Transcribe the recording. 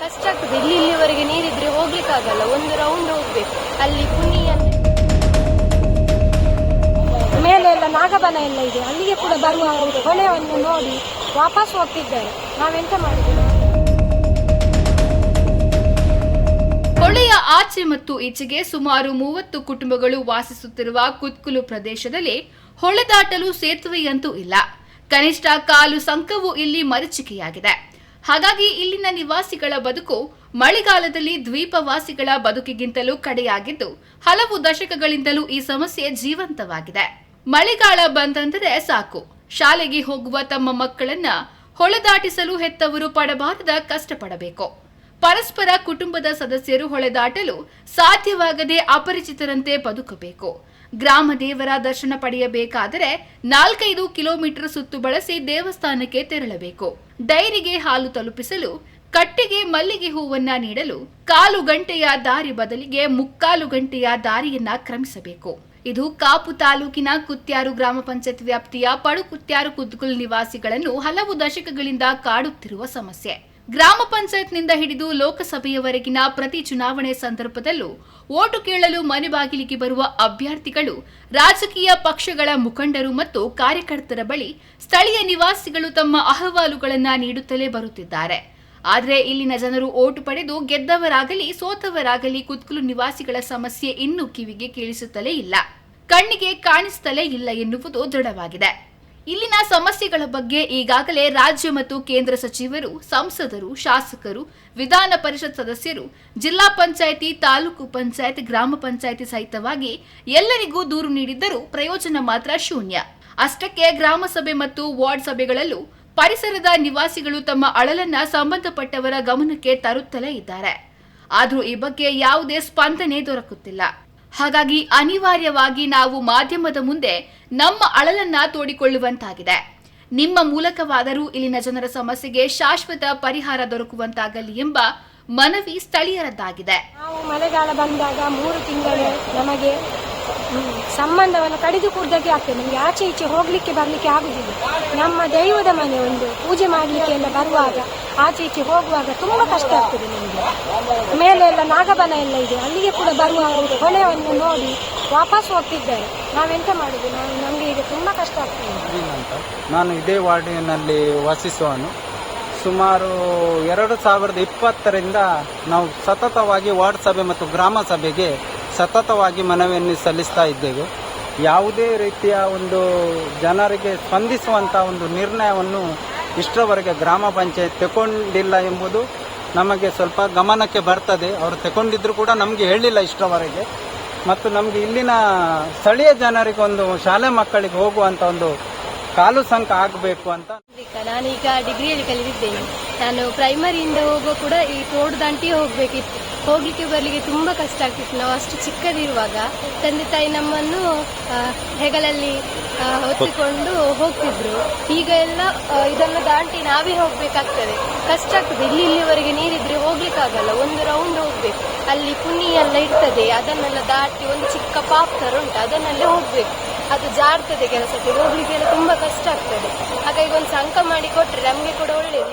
ಕಷ್ಟ ಆಗ್ತದೆ. ಇಲ್ಲಿ ಇಲ್ಲಿವರೆಗೆ ನೀರಿದ್ರೆ ಹೋಗ್ಲಿಕ್ಕಾಗಲ್ಲ. ಒಂದು ರೌಂಡ್ ಹೋಗ್ಬೇಕು. ಅಲ್ಲಿ ಪುನಿ ಮೇಲೆ ಎಲ್ಲ ನಾಗಬನ ಎಲ್ಲ ಇದೆ. ಅಲ್ಲಿಗೆ ಕೂಡ ಬರುವ ಕೊನೆಯನ್ನು ನೋಡಿ ವಾಪಸ್ ಹೋಗ್ತಿದ್ದಾರೆ. ನಾವೆಂತ ಮಾಡಿದ್ದೇವೆ ಹೊಳೆಯ ಆಚೆ ಮತ್ತು ಈಚೆಗೆ ಸುಮಾರು ಮೂವತ್ತು ಕುಟುಂಬಗಳು ವಾಸಿಸುತ್ತಿರುವ ಕುತ್ಕುಲು ಪ್ರದೇಶದಲ್ಲಿ ಹೊಳೆ ದಾಟಲು ಸೇತುವೆಯಂತೂ ಇಲ್ಲ. ಕನಿಷ್ಠ ಕಾಲು ಸಂಕವು ಇಲ್ಲಿ ಮರೀಚಿಕೆಯಾಗಿದೆ. ಹಾಗಾಗಿ ಇಲ್ಲಿನ ನಿವಾಸಿಗಳ ಬದುಕು ಮಳೆಗಾಲದಲ್ಲಿ ದ್ವೀಪವಾಸಿಗಳ ಬದುಕಿಗಿಂತಲೂ ಕಡೆಯಾಗಿದ್ದು, ಹಲವು ದಶಕಗಳಿಂದಲೂ ಈ ಸಮಸ್ಯೆ ಜೀವಂತವಾಗಿದೆ. ಮಳೆಗಾಲ ಬಂತಂದರೆ ಸಾಕು. ಶಾಲೆಗೆ ಹೋಗುವ ತಮ್ಮ ಮಕ್ಕಳನ್ನ ಹೊಳೆದಾಟಿಸಲು ಹೆತ್ತವರು ಪಡಬಾರದ ಕಷ್ಟಪಡಬೇಕು. ಪರಸ್ಪರ ಕುಟುಂಬದ ಸದಸ್ಯರು ಹೊಳೆದಾಟಲು ಸಾಧ್ಯವಾಗದೆ ಅಪರಿಚಿತರಂತೆ ಬದುಕಬೇಕು. ಗ್ರಾಮ ದೇವರ ದರ್ಶನ ಪಡೆಯಬೇಕಾದರೆ ನಾಲ್ಕೈದು ಕಿಲೋಮೀಟರ್ ಸುತ್ತು ಬಳಸಿ ದೇವಸ್ಥಾನಕ್ಕೆ ತೆರಳಬೇಕು. ಡೈರಿಗೆ ಹಾಲು ತಲುಪಿಸಲು, ಕಟ್ಟಿಗೆ ಮಲ್ಲಿಗೆ ಹೂವನ್ನ ನೀಡಲು ಕಾಲು ಗಂಟೆಯ ದಾರಿ ಬದಲಿಗೆ ಮುಕ್ಕಾಲು ಗಂಟೆಯ ದಾರಿಯನ್ನ ಕ್ರಮಿಸಬೇಕು. ಇದು ಕಾಪು ತಾಲೂಕಿನ ಕುತ್ಯಾರು ಗ್ರಾಮ ಪಂಚಾಯತ್ ವ್ಯಾಪ್ತಿಯ ಪಡುಕುತ್ಯಾರು ಕುದ್ಗುಲ್ ನಿವಾಸಿಗಳನ್ನು ಹಲವು ದಶಕಗಳಿಂದ ಕಾಡುತ್ತಿರುವ ಸಮಸ್ಯೆ. ಗ್ರಾಮ ಪಂಚಾಯತ್ನಿಂದ ಹಿಡಿದು ಲೋಕಸಭೆಯವರೆಗಿನ ಪ್ರತಿ ಚುನಾವಣೆ ಸಂದರ್ಭದಲ್ಲೂ ಓಟು ಕೇಳಲು ಮನೆ ಬಾಗಿಲಿಗೆ ಬರುವ ಅಭ್ಯರ್ಥಿಗಳು ರಾಜಕೀಯ ಪಕ್ಷಗಳ ಮುಖಂಡರು ಮತ್ತು ಕಾರ್ಯಕರ್ತರ ಬಳಿ ಸ್ಥಳೀಯ ನಿವಾಸಿಗಳು ತಮ್ಮ ಅಹವಾಲುಗಳನ್ನು ನೀಡುತ್ತಲೇ ಬರುತ್ತಿದ್ದಾರೆ. ಆದರೆ ಇಲ್ಲಿನ ಜನರು ಓಟು ಪಡೆದು ಗೆದ್ದವರಾಗಲಿ ಸೋತವರಾಗಲಿ ಕುತ್ಕಲು ನಿವಾಸಿಗಳ ಸಮಸ್ಯೆ ಇನ್ನೂ ಕಿವಿಗೆ ಕೇಳಿಸುತ್ತಲೇ ಇಲ್ಲ. ಕಣ್ಣಿಗೆ ಕಾಣಿಸುತ್ತಲೇ ಇಲ್ಲ ಎನ್ನುವುದು ದೃಢವಾಗಿದೆ. ಇಲ್ಲಿನ ಸಮಸ್ಯೆಗಳ ಬಗ್ಗೆ ಈಗಾಗಲೇ ರಾಜ್ಯ ಮತ್ತು ಕೇಂದ್ರ ಸಚಿವರು, ಸಂಸದರು, ಶಾಸಕರು, ವಿಧಾನ ಪರಿಷತ್ ಸದಸ್ಯರು, ಜಿಲ್ಲಾ ಪಂಚಾಯಿತಿ, ತಾಲೂಕು ಪಂಚಾಯತ್, ಗ್ರಾಮ ಪಂಚಾಯಿತಿ ಸಹಿತವಾಗಿ ಎಲ್ಲರಿಗೂ ದೂರು ನೀಡಿದ್ದರೂ ಪ್ರಯೋಜನ ಮಾತ್ರ ಶೂನ್ಯ. ಅಷ್ಟಕ್ಕೆ ಗ್ರಾಮ ಸಭೆ ಮತ್ತು ವಾರ್ಡ್ ಸಭೆಗಳಲ್ಲೂ ಪರಿಸರದ ನಿವಾಸಿಗಳು ತಮ್ಮ ಅಳಲನ್ನ ಸಂಬಂಧಪಟ್ಟವರ ಗಮನಕ್ಕೆ ತರುತ್ತಲೇ ಇದ್ದಾರೆ. ಆದರೂ ಈ ಬಗ್ಗೆ ಯಾವುದೇ ಸ್ಪಂದನೆ ದೊರಕುತ್ತಿಲ್ಲ. ಹಾಗಾಗಿ ಅನಿವಾರ್ಯವಾಗಿ ನಾವು ಮಾಧ್ಯಮದ ಮುಂದೆ ನಮ್ಮ ಅಳಲನ್ನ ತೋಡಿಕೊಳ್ಳುವಂತಾಗಿದೆ. ನಿಮ್ಮ ಮೂಲಕವಾದರೂ ಇಲ್ಲಿನ ಜನರ ಸಮಸ್ಯೆಗೆ ಶಾಶ್ವತ ಪರಿಹಾರ ದೊರಕುವಂತಾಗಲಿ ಎಂಬ ಮನವಿ ಸ್ಥಳೀಯರದ್ದಾಗಿದೆ. ನಾವು ಮಳೆಗಾಲ ಬಂದಾಗ ಮೂರು ತಿಂಗಳು ನಮಗೆ ಸಂಬಂಧವನ್ನು ಕಡಿದು ಕೂಡದಾಗಿ ಆಗ್ತದೆ. ನಮಗೆ ಆಚೆ ಈಚೆ ಹೋಗ್ಲಿಕ್ಕೆ ಬರಲಿಕ್ಕೆ ಆಗುದಿಲ್ಲ. ನಮ್ಮ ದೈವದ ಮನೆ ಒಂದು ಪೂಜೆ ಮಾಡಲಿಕ್ಕೆ ಎಲ್ಲ ಬರುವಾಗ, ಆಚೆ ಈಚೆ ಹೋಗುವಾಗ ತುಂಬಾ ಕಷ್ಟ ಆಗ್ತದೆ ನಮಗೆ. ಮೇಲೆ ಎಲ್ಲ ನಾಗಬನ ಎಲ್ಲ ಇದೆ. ಅಲ್ಲಿಗೆ ಕೂಡ ಬರುವವರು ಹೊಳೆಯನ್ನು ನೋಡಿ ವಾಪಸ್ ಹೋಗ್ತಿದ್ದಾರೆ. ನಾವೆಂತ ಮಾಡುದು? ನಾವು ನಮಗೆ ಈಗ ತುಂಬಾ ಕಷ್ಟ ಆಗ್ತದೆ. ನಾನು ಇದೇ ವಾರ್ಡಿನಲ್ಲಿ ವಾಸಿಸುವನು ಸುಮಾರು ಎರಡು ಸಾವಿರದ ಇಪ್ಪತ್ತರಿಂದ ನಾವು ಸತತವಾಗಿ ವಾರ್ಡ್ ಸಭೆ ಮತ್ತು ಗ್ರಾಮ ಸಭೆಗೆ ಸತತವಾಗಿ ಮನವಿಯನ್ನು ಸಲ್ಲಿಸ್ತಾ ಇದ್ದೇವೆ. ಯಾವುದೇ ರೀತಿಯ ಒಂದು ಜನರಿಗೆ ಸ್ಪಂದಿಸುವಂಥ ಒಂದು ನಿರ್ಣಯವನ್ನು ಇಷ್ಟರವರೆಗೆ ಗ್ರಾಮ ಪಂಚಾಯತ್ ತಗೊಂಡಿಲ್ಲ ಎಂಬುದು ನಮಗೆ ಸ್ವಲ್ಪ ಗಮನಕ್ಕೆ ಬರ್ತದೆ. ಅವರು ತಗೊಂಡಿದ್ರು ಕೂಡ ನಮಗೆ ಹೇಳಿಲ್ಲ ಇಷ್ಟರವರೆಗೆ. ಮತ್ತು ನಮಗೆ ಇಲ್ಲಿನ ಸ್ಥಳೀಯ ಜನರಿಗೆ ಒಂದು ಶಾಲೆ ಮಕ್ಕಳಿಗೆ ಹೋಗುವಂಥ ಒಂದು ಕಾಲು ಸಂಕ ಆಗಬೇಕು ಅಂತ. ನಾನೀಗ ಡಿಗ್ರಿಯಲ್ಲಿ ಕಲಿತಿದ್ದೇನೆ. ನಾನು ಪ್ರೈಮರಿಯಿಂದ ಹೋಗೋ ಕೂಡ ಈ ತೋಡು ದಾಂಟಿ ಹೋಗ್ಬೇಕಿತ್ತು. ಹೋಗ್ಲಿಕ್ಕೆ ಬರ್ಲಿಕ್ಕೆ ತುಂಬಾ ಕಷ್ಟ ಆಗ್ತಿತ್ತು. ನಾವು ಅಷ್ಟು ಚಿಕ್ಕದಿರುವಾಗ ತಂದೆ ತಾಯಿ ನಮ್ಮನ್ನು ಹೆಗಲಲ್ಲಿ ಹೊತ್ತುಕೊಂಡು ಹೋಗ್ತಿದ್ರು. ಈಗ ಎಲ್ಲ ಇದನ್ನು ದಾಟಿ ನಾವೇ ಹೋಗ್ಬೇಕಾಗ್ತದೆ. ಕಷ್ಟ ಆಗ್ತದೆ. ಇಲ್ಲಿ ಇಲ್ಲಿವರೆಗೆ ನೀರಿದ್ರೆ ಹೋಗ್ಲಿಕ್ಕಾಗಲ್ಲ. ಒಂದು ರೌಂಡ್ ಹೋಗ್ಬೇಕು. ಅಲ್ಲಿ ಪುನಿ ಎಲ್ಲ ಇರ್ತದೆ. ಅದನ್ನೆಲ್ಲ ದಾಟಿ ಒಂದು ಚಿಕ್ಕ ಪಾಪ್ ತರ ಉಂಟು. ಅದನ್ನಲ್ಲೇ ಹೋಗ್ಬೇಕು. ಅದು ಜಾರ್ತದೆ ಕೆಲಸಕ್ಕೆ. ಹೋಗ್ಲಿಕ್ಕೆಲ್ಲ ತುಂಬಾ ಕಷ್ಟ ಆಗ್ತದೆ. ಹಾಗಾಗಿ ಒಂದು ಸಂಕ ಮಾಡಿ ಕೊಟ್ರೆ ನಮ್ಗೆ ಕೂಡ ಒಳ್ಳೇದು.